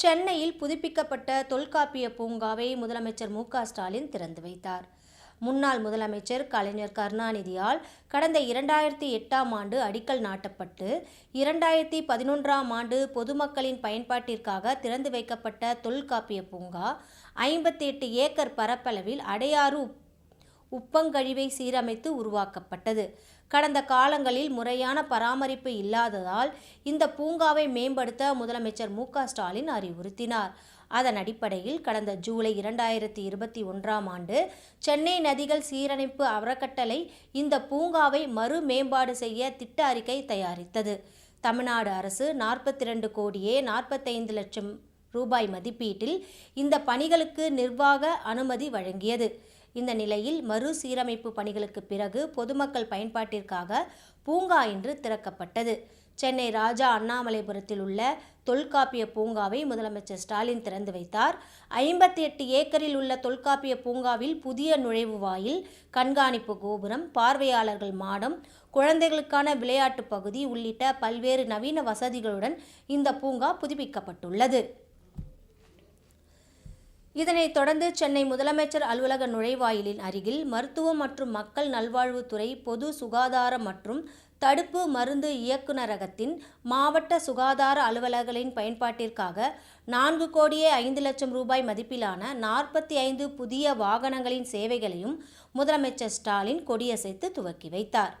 சென்னையில் புதுப்பிக்கப்பட்ட தொல்காப்பிய பூங்காவை முதலமைச்சர் மு ஸ்டாலின் திறந்து வைத்தார். முன்னாள் முதலமைச்சர் கலைஞர் கருணாநிதியால் கடந்த இரண்டாயிரத்தி எட்டாம் ஆண்டு அடிக்கல் நாட்டப்பட்டு இரண்டாயிரத்தி பதினொன்றாம் ஆண்டு பொதுமக்களின் பயன்பாட்டிற்காக திறந்து வைக்கப்பட்ட தொல்காப்பிய பூங்கா ஐம்பத்தி எட்டு ஏக்கர் பரப்பளவில் அடையாறு உப்பங்கழிவை சீரமைத்து உருவாக்கப்பட்டது. கடந்த காலங்களில் முறையான பராமரிப்பு இல்லாததால் இந்த பூங்காவை மேம்படுத்த முதலமைச்சர் மு ஸ்டாலின் அறிவுறுத்தினார். அதன் அடிப்படையில் கடந்த ஜூலை இரண்டாயிரத்தி இருபத்தி ஒன்றாம் ஆண்டு சென்னை நதிகள் சீரமைப்பு அறக்கட்டளை இந்த பூங்காவை மறு மேம்பாடு செய்ய திட்ட அறிக்கை தயாரித்தது. தமிழ்நாடு அரசு நாற்பத்தி ரெண்டு கோடியே நாற்பத்தைந்து லட்சம் ரூபாய் மதிப்பீட்டில் இந்த பணிகளுக்கு நிர்வாக அனுமதி வழங்கியது. இந்த நிலையில் மறுசீரமைப்பு பணிகளுக்கு பிறகு பொதுமக்கள் பயன்பாட்டிற்காக பூங்கா இன்று திறக்கப்பட்டது. சென்னை ராஜா அண்ணாமலைபுரத்தில் உள்ள தொல்காப்பிய பூங்காவை முதலமைச்சர் ஸ்டாலின் திறந்து வைத்தார். ஐம்பத்தி எட்டு ஏக்கரில் உள்ள தொல்காப்பிய பூங்காவில் புதிய நுழைவு வாயில் கண்காணிப்பு கோபுரம் பார்வையாளர்கள் மாடம் குழந்தைகளுக்கான விளையாட்டு பகுதி உள்ளிட்ட பல்வேறு நவீன வசதிகளுடன் இந்த பூங்கா புதுப்பிக்கப்பட்டுள்ளது. இதனைத் தொடர்ந்து சென்னை முதலமைச்சர் அலுவலக நுழைவாயிலின் அருகில் மருத்துவம் மற்றும் மக்கள் நல்வாழ்வுத்துறை பொது சுகாதாரம் மற்றும் தடுப்பு மருந்து இயக்குநரகத்தின் மாவட்ட சுகாதார அலுவலர்களின் பயன்பாட்டிற்காக நான்கு கோடியே ஐந்து லட்சம் ரூபாய் மதிப்பிலான நாற்பத்தி ஐந்து புதிய வாகனங்களின் சேவைகளையும் முதலமைச்சர் ஸ்டாலின் கொடியசைத்து துவக்கி வைத்தார்.